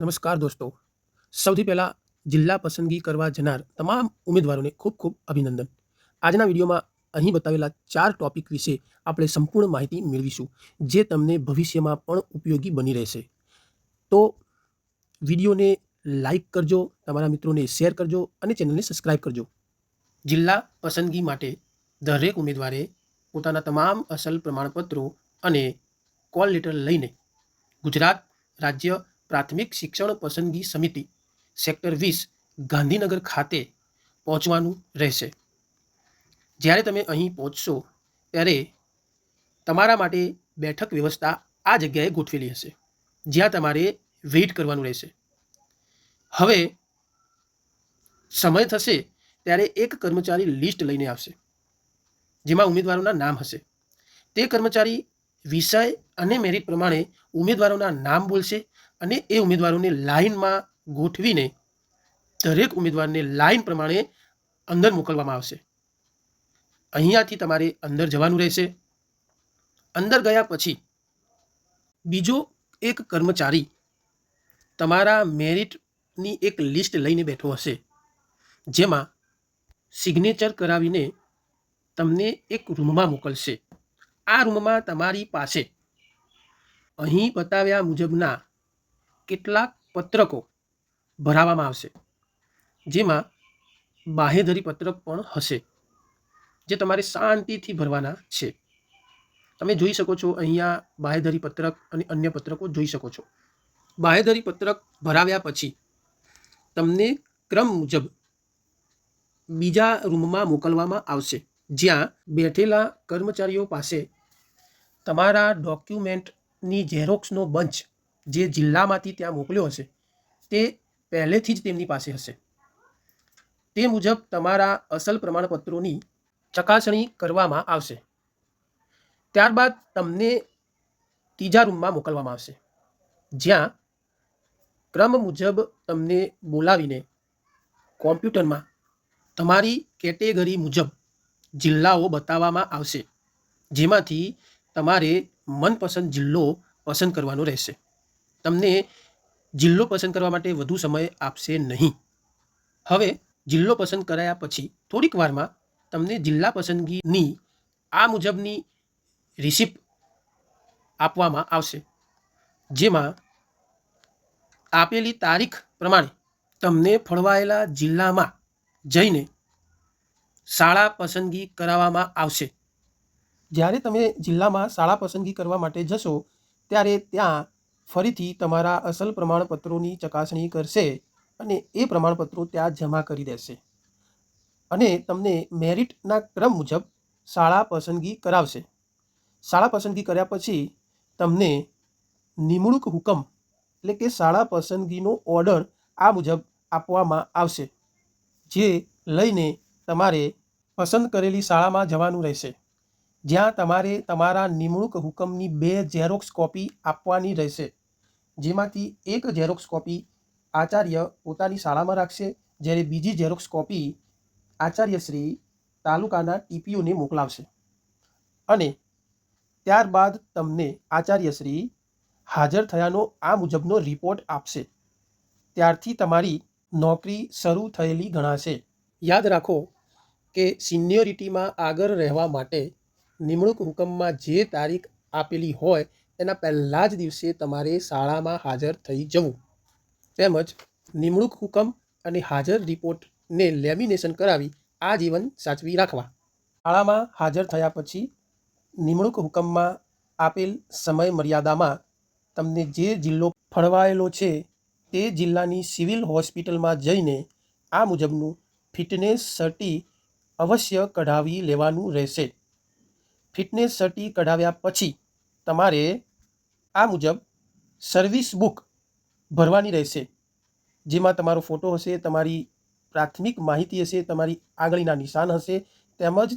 નમસ્કાર દોસ્તો. સૌથી પહેલાં જિલ્લા પસંદગી કરવા જનાર તમામ ઉમેદવારોને ખૂબ ખૂબ અભિનંદન. આજના વિડીયોમાં અહીં બતાવેલા ચાર ટોપિક વિશે આપણે સંપૂર્ણ માહિતી મેળવીશું, જે તમને ભવિષ્યમાં પણ ઉપયોગી બની રહેશે. તો વિડીયોને લાઈક કરજો, તમારા મિત્રોને શેર કરજો અને ચેનલને સબસ્ક્રાઈબ કરજો. જિલ્લા પસંદગી માટે દરેક ઉમેદવારે પોતાના તમામ અસલ પ્રમાણપત્રો અને કોલ લેટર લઈને ગુજરાત રાજ્ય પ્રાથમિક શિક્ષણ પસંદગી સમિતિ, સેક્ટર વીસ, ગાંધીનગર ખાતે પહોંચવાનું રહેશે. જ્યારે તમે અહીં પહોંચશો, ત્યારે તમારા માટે બેઠક વ્યવસ્થા આ જગ્યાએ ગોઠવેલી હશે, જ્યાં તમારે વેઇટ કરવાનું રહેશે. હવે સમય થશે ત્યારે એક કર્મચારી લિસ્ટ લઈને આવશે, જેમાં ઉમેદવારોના નામ હશે. તે કર્મચારી વિષય અને મેરિટ પ્રમાણે ઉમેદવારોના નામ બોલશે અને એ ઉમેદવારોને લાઇનમાં ગોઠવીને દરેક ઉમેદવારને લાઇન પ્રમાણે અંદર મોકલવામાં આવશે. અહીંયાથી તમારે અંદર જવાનું રહેશે. અંદર ગયા પછી બીજો એક કર્મચારી તમારા મેરિટની એક લિસ્ટ લઈને બેઠો હશે, જેમાં સિગ્નેચર કરાવીને તમને એક રૂમમાં મોકલશે. આ રૂમમાં તમારી પાસે અહીં બતાવ્યા મુજબના કેટલાક પત્રકો ભરાવવામાં આવશે, જેમાં બાહેધરી પત્રક પણ હશે, જે તમારે શાંતિથી ભરવાના છે. તમે જોઈ શકો છો અહીંયા બાહેધરી પત્રક અને અન્ય પત્રકો જોઈ શકો છો. બાહેધરી પત્રક ભરાવ્યા પછી તમને ક્રમ મુજબ બીજા રૂમમાં મોકલવામાં આવશે, જ્યાં બેઠેલા કર્મચારીઓ પાસે તમારા ડોક્યુમેન્ટની ઝેરોક્સનો બંચ જે જિલ્લામાંથી ત્યાં મોકલ્યો હશે, તે પહેલેથી જ તેમની પાસે હશે. તે મુજબ તમારા અસલ પ્રમાણપત્રોની ચકાસણી કરવામાં આવશે. ત્યારબાદ તમને ત્રીજા રૂમમાં મોકલવામાં આવશે. જ્યાં ક્રમ મુજબ તમને બોલાવીને કોમ્પ્યુટરમાં તમારી કેટેગરી મુજબ જિલ્લાઓ બતાવવામાં આવશે. જેમાંથી તમારે મનપસંદ જિલ્લો પસંદ કરવાનો રહેશે. તમને જિલ્લો પસંદ કરવા માટે વધુ સમય આપશે નહીં. હવે જિલ્લો પસંદ કરાયા પછી થોડીક વારમાં તમને જિલ્લા પસંદગીની આ મુજબની રિસિપ્ટ આપવામાં આવશે. જેમાં આપેલી તારીખ પ્રમાણે તમને ફળવાયેલા જિલ્લામાં જઈને શાળા પસંદગી કરાવવામાં આવશે. જ્યારે તમે જિલ્લામાં શાળા પસંદગી કરવા માટે જશો, ત્યારે ત્યાં ફરીથી તમારા અસલ પ્રમાણપત્રોની ચકાસણી કરશે અને એ પ્રમાણપત્રો ત્યાં જમા કરી દેશે. અને તમને મેરિટના ક્રમ મુજબ શાળા પસંદગી કરાવશે. શાળા પસંદગી કર્યા પછી તમને નિમણૂક હુકમ એટલે કે શાળા પસંદગીનો ઓર્ડર આ મુજબ આપવામાં આવશે, જે લઈને તમારે પસંદ કરેલી શાળામાં જવાનું રહેશે. જ્યાં તમારે તમારા નિમણૂક હુકમની બે ઝેરોક્સ કોપી આપવાની રહેશે. જેમાંથી એક ઝેરોક્સ કોપી આચાર્ય પોતાની શાળામાં રાખશે, જ્યારે બીજી ઝેરોક્સ કોપી આચાર્યશ્રી તાલુકાના ટીપીઓને મોકલાવશે. અને ત્યારબાદ તમને આચાર્યશ્રી હાજર થયાનો આ મુજબનો રિપોર્ટ આપશે. ત્યારથી તમારી નોકરી શરૂ થયેલી ગણાશે. યાદ રાખો કે સિનિયોરિટીમાં આગળ રહેવા માટે નિમણૂક હુકમમાં જે તારીખ આપેલી હોય, એના પહેલાં જ દિવસે તમારે શાળામાં હાજર થઈ જવું. તેમજ નિમણૂક હુકમ અને હાજર રિપોર્ટને લેમિનેશન કરાવી આજીવન સાચવી રાખવા. શાળામાં હાજર થયા પછી નિમણૂક હુકમમાં આપેલ સમય મર્યાદામાં તમને જે જિલ્લો ફળવાયેલો છે, તે જિલ્લાની સિવિલ હોસ્પિટલમાં જઈને આ મુજબનું ફિટનેસ સર્ટી અવશ્ય કઢાવી લેવાનું રહેશે. ફિટનેસ સર્ટી કઢાવ્યા પછી તમારે આ મુજબ સર્વિસ બુક ભરવાની રહેશે, જેમાં તમારો ફોટો હશે, તમારી પ્રાથમિક માહિતી હશે, તમારી આંગળીના નિશાન હશે, તેમજ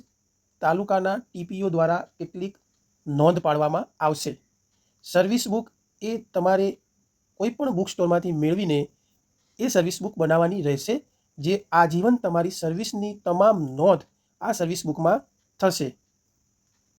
તાલુકાના ટીપીઓ દ્વારા કેટલીક નોંધ પાડવામાં આવશે. સર્વિસ બુક એ તમારે કોઈપણ બુક સ્ટોરમાંથી મેળવીને એ સર્વિસ બુક બનાવવાની રહેશે, જે આજીવન તમારી સર્વિસની તમામ નોંધ આ સર્વિસ બુકમાં થશે.